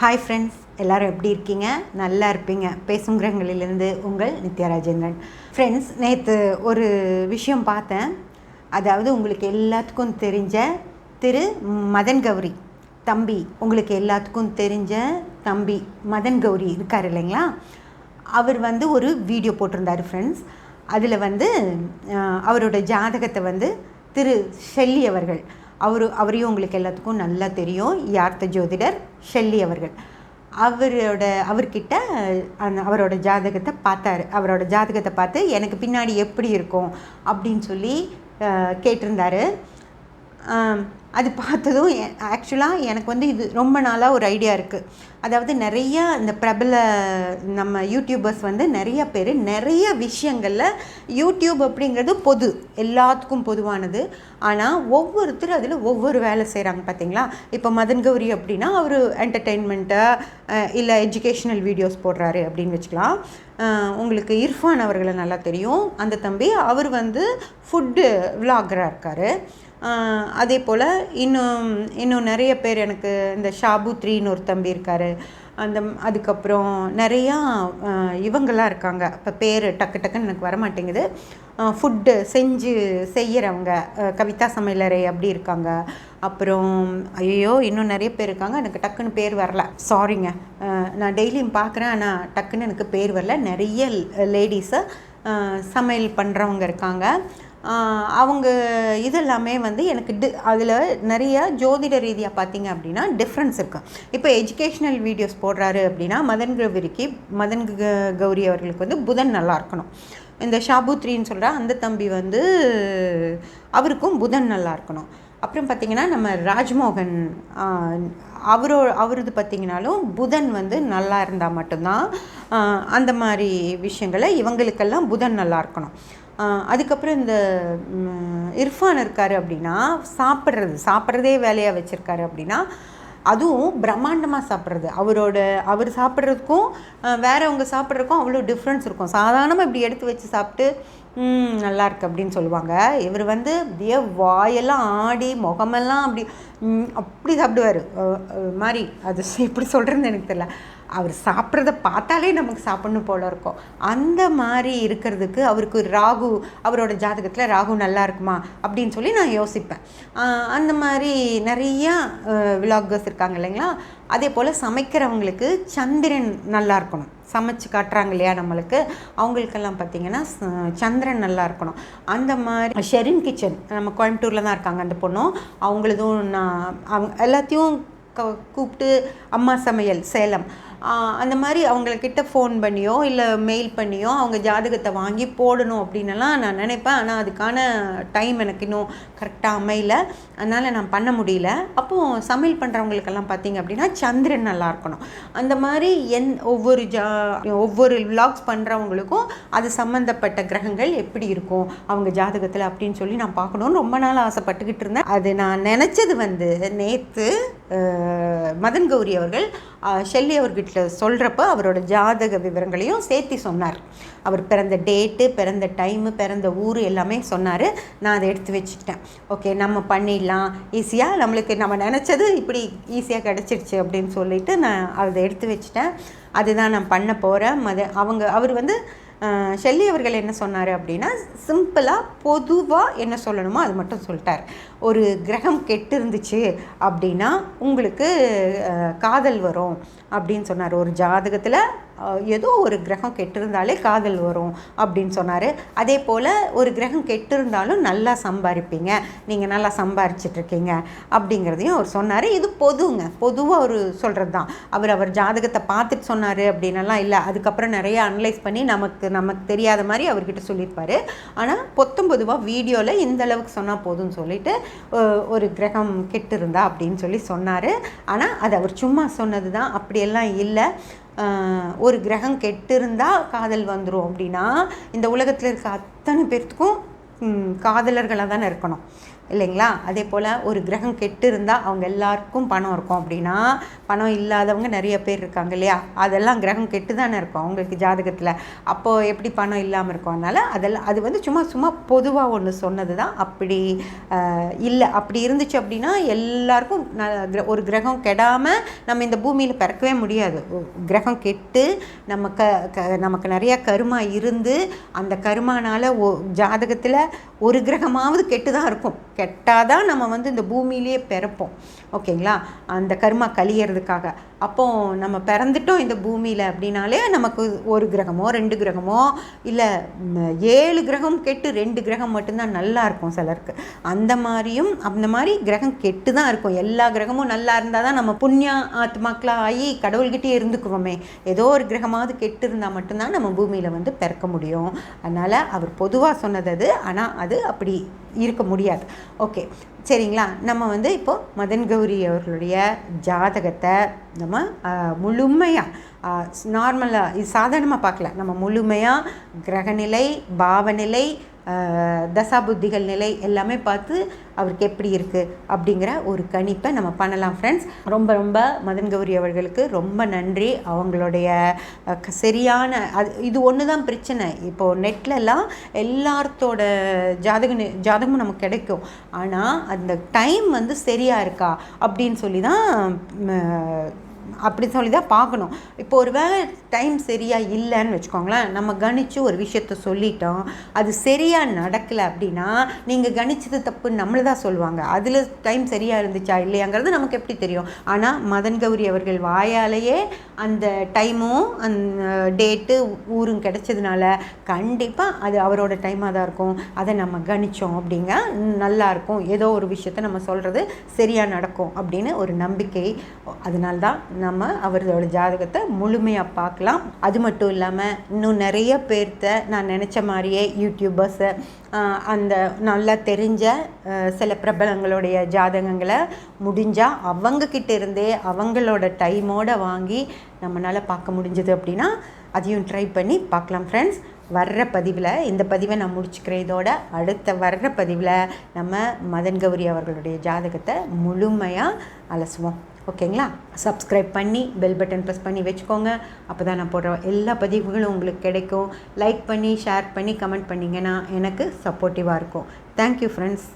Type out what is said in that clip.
Hi friends எல்லோரும் எப்படி இருக்கீங்க? நல்லா இருப்பீங்க. பேசும் கிரகங்களிலிருந்து உங்கள் நித்யா ராஜேந்திரன். ஃப்ரெண்ட்ஸ் நேற்று ஒரு விஷயம் பார்த்தேன். அதாவது உங்களுக்கு எல்லாத்துக்கும் தெரிஞ்ச திரு மதன் கௌரி. தம்பி உங்களுக்கு எல்லாத்துக்கும் தெரிஞ்ச தம்பி மதன் கௌரி இருக்கார் இல்லைங்களா? அவர் வந்து ஒரு வீடியோ போட்டிருந்தார் ஃப்ரெண்ட்ஸ் அதில் வந்து அவரோட ஜாதகத்தை வந்து திரு ஷெல்லி அவர்கள். அவர் அவரையும் உங்களுக்கு எல்லாத்துக்கும் நல்லா தெரியும். யார்த்த ஜோதிடர் ஷெல்லி அவர்கள். அவரோட அவர்கிட்ட அவரோட ஜாதகத்தை பார்த்தாரு. அவரோட ஜாதகத்தை பார்த்து எனக்கு பின்னாடி எப்படி இருக்கும்? அப்படின்னு சொல்லி கேட்டிருந்தாரு. அது பார்த்ததும் ஆக்சுவலாக எனக்கு வந்து இது ரொம்ப நாளாக ஒரு ஐடியா இருக்குது அதாவது நிறையா இந்த பிரபல நம்ம யூடியூபர்ஸ் வந்து நிறைய பேர் நிறைய விஷயங்களில் யூடியூப் அப்படிங்கிறது பொது எல்லாத்துக்கும் பொதுவானது. ஆனால் ஒவ்வொருத்தரும் அதில் ஒவ்வொரு வேலை செய்கிறாங்க பார்த்தீங்களா இப்போ மதன் கௌரி அப்படின்னா அவர் என்டர்டெயின்மெண்ட்டை இல்லை எஜுகேஷ்னல் வீடியோஸ் போடுறாரு அப்படின்னு வச்சுக்கலாம். உங்களுக்கு இர்ஃபான் அவர்களை நல்லா தெரியும். அந்த தம்பி அவர் வந்து ஃபுட்டு விலாகராக இருக்கார். அதே போல் இன்னும் இன்னும் நிறைய பேர் எனக்கு இந்த ஷாபு த்ரீன்னு ஒரு தம்பி இருக்கார். அந்த அதுக்கப்புறம் நிறையா ஆஹ் இவங்கெல்லாம் இருக்காங்க. இப்போ பேர் டக்கு டக்குன்னு எனக்கு வர மாட்டேங்குது ஃபுட்டு செஞ்சு செய்கிறவங்க கவிதா சமையலறை அப்படி இருக்காங்க. அப்புறம் ஐயோ இன்னும் நிறைய பேர் இருக்காங்க. எனக்கு டக்குன்னு பேர் வரல. சாரிங்க நான் டெய்லியும் பார்க்குறேன் ஆனால் டக்குன்னு எனக்கு பேர் வரல. நிறைய லேடிஸை சமையல் பண்ணுறவங்க இருக்காங்க. அவங்க இதெல்லாமே வந்து எனக்கு டி அதில் நிறைய ஜோதிட ரீதியாக பார்த்தீங்க அப்படின்னா டிஃப்ரென்ஸ் இருக்குது இப்போ எஜுகேஷ்னல் வீடியோஸ் போடுறாரு அப்படின்னா மதன் கௌரிக்கு மதன் க- கௌரி அவர்களுக்கு வந்து புதன் நல்லா இருக்கணும். இந்த ஷாபுத்ரின்னு சொல்கிற அந்த தம்பி வந்து அவருக்கும் புதன் நல்லா இருக்கணும். அப்புறம் பார்த்தீங்கன்னா நம்ம ராஜ்மோகன் அவரோ அவரது பார்த்திங்கனாலும் புதன் வந்து நல்லா இருந்தால் மட்டும்தான் அந்த மாதிரி விஷயங்களை இவங்களுக்கெல்லாம் புதன் நல்லா இருக்கணும். அதுக்கப்புறம் இந்த இர்ஃபான் இருக்கார் அப்படின்னா சாப்பிட்றது சாப்பிட்றதே வேலையாக வச்சுருக்காரு அப்படின்னா அதுவும் பிரம்மாண்டமாக சாப்பிட்றது. அவரோட அவர் சாப்பிட்றதுக்கும் வேறவங்க சாப்பிட்றதுக்கும் அவ்வளோ டிஃப்ரென்ஸ் இருக்கும். சாதாரணமாக இப்படி எடுத்து வச்சு சாப்பிட்டு நல்லா இருக்கு அப்படின்னு சொல்லுவாங்க. இவர் வந்து அப்படியே வாயெல்லாம் ஆடி முகமெல்லாம் அப்படி அப்படி சாப்பிடுவார். மாதிரி அது எப்படி சொல்கிறதுன்னு எனக்கு தெரியல. அவர் சாப்பிட்றத பார்த்தாலே நமக்கு சாப்பிட்ணும் போல இருக்கும். அந்த மாதிரி இருக்கிறதுக்கு அவருக்கு ராகு அவரோட ஜாதகத்தில் ராகு நல்லா இருக்குமா அப்படின்னு சொல்லி நான் யோசிப்பேன். அந்த மாதிரி நிறையா விலாகர்ஸ் இருக்காங்க இல்லைங்களா? அதே போல் சமைக்கிறவங்களுக்கு சந்திரன் நல்லா இருக்கணும். சமைச்சு காட்டுறாங்க இல்லையா நம்மளுக்கு? அவங்களுக்கெல்லாம் பார்த்திங்கன்னா சந்திரன் நல்லா இருக்கணும். அந்த மாதிரி ஷெரின் கிச்சன் நம்ம கோயம்புத்தூரில் தான் இருக்காங்க அந்த பொண்ணும் அவங்களதும் நான் அவங்க எல்லாத்தையும் கூப்பிட்டு அம்மா சமையல் சேலம். அந்த மாதிரி அவங்கக்கிட்ட ஃபோன் பண்ணியோ இல்லை மெயில் பண்ணியோ அவங்க ஜாதகத்தை வாங்கி போடணும் அப்படின்னலாம் நான் நினைப்பேன். ஆனால் அதுக்கான டைம் எனக்கு இன்னும் கரெக்டாக அமையல. அதனால் நான் பண்ண முடியல. அப்போது சமையல் பண்ணுறவங்களுக்கெல்லாம் பார்த்தீங்க அப்படின்னா சந்திரன் நல்லா இருக்கணும். அந்த மாதிரி என் ஒவ்வொரு ஜா ஒவ்வொரு விலாக்ஸ் பண்ணுறவங்களுக்கும் அது சம்மந்தப்பட்ட கிரகங்கள் எப்படி இருக்கும் அவங்க ஜாதகத்தில் அப்படின்னு சொல்லி நான் பார்க்கணுன்னு ரொம்ப நாள் ஆசைப்பட்டுக்கிட்டு இருந்தேன். அது நான் நினச்சது வந்து நேற்று மதன் கௌரி அவர்கள் ஷெல்லி அவர்கிட்ட சொல்கிறப்ப அவரோட ஜாதக விவரங்களையும் சேர்த்து சொன்னார். அவர் பிறந்த டேட்டு பிறந்த டைமு பிறந்த ஊர் எல்லாமே சொன்னார். நான் அதை எடுத்து வச்சுக்கிட்டேன். ஓகே நம்ம பண்ணிடலாம். ஈஸியாக நம்மளுக்கு நம்ம நினச்சது இப்படி ஈஸியாக கிடச்சிருச்சு அப்படின்னு சொல்லிட்டு நான் அதை எடுத்து வச்சுட்டேன். அதுதான் நான் பண்ண போகிறேன் மத அவங்க அவர் வந்து ஷெல்லி அவர்கள் என்ன சொன்னார் அப்படின்னா சிம்பிளாக பொதுவாக என்ன சொல்லணுமோ அது மட்டும் சொல்லிட்டார். ஒரு கிரகம் கெட்டு இருந்துச்சு அப்படின்னா உங்களுக்கு காதல் வரும். அப்படின்னு சொன்னார். ஒரு ஜாதகத்தில் ஏதோ ஒரு கிரகம் கெட்டிருந்தாலே காதல் வரும் அப்படின்னு சொன்னார். அதே போல் ஒரு கிரகம் கெட்டிருந்தாலும் நல்லா சம்பாதிப்பீங்க நீங்கள் நல்லா சம்பாரிச்சிட்ருக்கீங்க அப்படிங்கிறதையும் அவர் சொன்னார். இது பொதுங்க. பொதுவாக அவர் சொல்கிறது தான் அவர் அவர் ஜாதகத்தை பார்த்துட்டு சொன்னார் அப்படின்னலாம் இல்லை. அதுக்கப்புறம் நிறைய அனலைஸ் பண்ணி நமக்கு நமக்கு தெரியாத மாதிரி அவர்கிட்ட சொல்லியிருப்பார். ஆனால் பொத்தம் பொதுவாக வீடியோவில் இந்த அளவுக்கு சொன்னால் போதும்னு சொல்லிட்டு ஒரு கிரகம் கெட்டிருந்தா அப்படின்னு சொல்லி சொன்னார். ஆனால் அது அவர் சும்மா சொன்னது தான் அப்படி அப்படியெல்லாம் இல்லை. ஒரு கிரகம் கெட்டிருந்தால் காதல் வந்துடும் அப்படின்னா இந்த உலகத்தில் இருக்க அத்தனை பேர்த்துக்கும் காதலர்களாக தானே இருக்கணும். இல்லைங்களா? அதே போல் ஒரு கிரகம் கெட்டு இருந்தால் அவங்க எல்லாருக்கும் பணம் இருக்கும். அப்படின்னா பணம் இல்லாதவங்க நிறைய பேர் இருக்காங்க இல்லையா? அதெல்லாம் கிரகம் கெட்டு தானே இருக்கும் அவங்களுக்கு ஜாதகத்தில். அப்போது எப்படி பணம் இல்லாமல் இருக்கும்? அதனால் அதெல்லாம் அது வந்து சும்மா சும்மா பொதுவாக ஒன்று சொன்னது தான் அப்படி இல்லை. அப்படி இருந்துச்சு அப்படின்னா எல்லாருக்கும் ஒரு கிரகம் கெடாமல் நம்ம இந்த பூமியில் பிறக்கவே முடியாது. கிரகம் கெட்டு நம்ம க நமக்கு நிறையா கருமா இருந்து அந்த கருமானால ஒ ஜாதகத்தில் ஒரு கிரகமாவது கெட்டு தான் இருக்கும். கெட்டால் தான் நம்ம வந்து இந்த பூமியிலேயே பிறப்போம். ஓகேங்களா? அந்த கர்மா கழியறதுக்காக. அப்போ நம்ம பிறந்துட்டோம் இந்த பூமியில் அப்படின்னாலே நமக்கு ஒரு கிரகமோ ரெண்டு கிரகமோ இல்லை ஏழு கிரகம் கெட்டு ரெண்டு கிரகம் மட்டும்தான் நல்லா இருக்கும் சிலருக்கு. அந்த மாதிரியும் அந்த மாதிரி கிரகம் கெட்டு தான் இருக்கும். எல்லா கிரகமும் நல்லா இருந்தால் தான் நம்ம புண்ணிய ஆத்மாக்களாக ஆகி கடவுள்கிட்டே இருந்துக்குவோமே. ஏதோ ஒரு கிரகமாவது கெட்டு இருந்தால் மட்டும்தான் நம்ம பூமியில் வந்து பிறக்க முடியும். அதனால் அவர் பொதுவாக சொன்னது அது. ஆனால் அது அப்படி இருக்க முடியாது. ஓகே. சரிங்களா? நம்ம வந்து இப்போது மதன் கௌரி அவர்களுடைய ஜாதகத்தை நம்ம முழுமையாக நார்மலாக இது சாதாரணமாக பார்க்கல. நம்ம முழுமையாக கிரகநிலை பாவநிலை தசா தசாபுத்திகள் நிலை எல்லாமே பார்த்து அவருக்கு எப்படி இருக்குது அப்படிங்கிற ஒரு கணிப்பை நம்ம பண்ணலாம் ஃப்ரெண்ட்ஸ் ரொம்ப ரொம்ப மதன் கௌரி அவர்களுக்கு ரொம்ப நன்றி. அவங்களுடைய சரியான அது இது ஒன்று தான் பிரச்சனை. இப்போது நெட்லலாம் எல்லாத்தோட ஜாதக ஜாதகமும் நமக்கு கிடைக்கும். ஆனால் அந்த டைம் வந்து சரியாக இருக்கா அப்படின்னு சொல்லி தான் அப்படி சொல்லி தான் பார்க்கணும். இப்போ ஒரு வேளை டைம் சரியாக இல்லைன்னு வச்சுக்கோங்களேன் நம்ம கணிச்சு ஒரு விஷயத்த சொல்லிட்டோம் அது சரியாக நடக்கலை அப்படின்னா நீங்கள் கணிச்சது தப்பு நம்மளை தான் சொல்லுவாங்க. அதில் டைம் சரியாக இருந்துச்சா இல்லையாங்கிறது நமக்கு எப்படி தெரியும்? ஆனால் மதன் கௌரி அவர்கள் வாயாலேயே அந்த டைமும் அந்த டேட்டு ஊரும் கிடைச்சதுனால கண்டிப்பாக அது அவரோட டைமாக தான் இருக்கும். அதை நம்ம கணித்தோம் அப்படிங்க நல்லாயிருக்கும் ஏதோ ஒரு விஷயத்த நம்ம சொல்கிறது சரியாக நடக்கும் அப்படின்னு ஒரு நம்பிக்கை அதனால்தான் நம்ம அவரோட ஜாதகத்தை முழுமையாக பார்க்கலாம். அது மட்டும் இல்லாமல் இன்னும் நிறைய பேர்த்த நான் நினச்ச மாதிரியே யூடியூபர்ஸு அந்த நல்லா தெரிஞ்ச சில பிரபலங்களுடைய ஜாதகங்களை முடிஞ்சால் அவங்கக்கிட்ட இருந்தே அவங்களோட டைமோட வாங்கி நம்மளால் பார்க்க முடிஞ்சது அப்படின்னா அதையும் ட்ரை பண்ணி பார்க்கலாம் ஃப்ரெண்ட்ஸ் வர்ற பதிவில் இந்த பதிவை நான் முடிச்சுக்கிறேன். இதோட அடுத்த வர்ற பதிவில் நம்ம மதன் கௌரி அவர்களுடைய ஜாதகத்தை முழுமையாக அலசுவோம். ஓகேங்களா? சப்ஸ்கிரைப் பண்ணி பெல் பட்டன் ப்ரெஸ் பண்ணி வச்சுக்கோங்க. அப்போ தான் நான் போடுற எல்லா பதிவுகளும் உங்களுக்கு கிடைக்கும். லைக் பண்ணி ஷேர் பண்ணி கமெண்ட் பண்ணிங்கன்னா எனக்கு சப்போர்ட்டிவாக இருக்கும். Thank you friends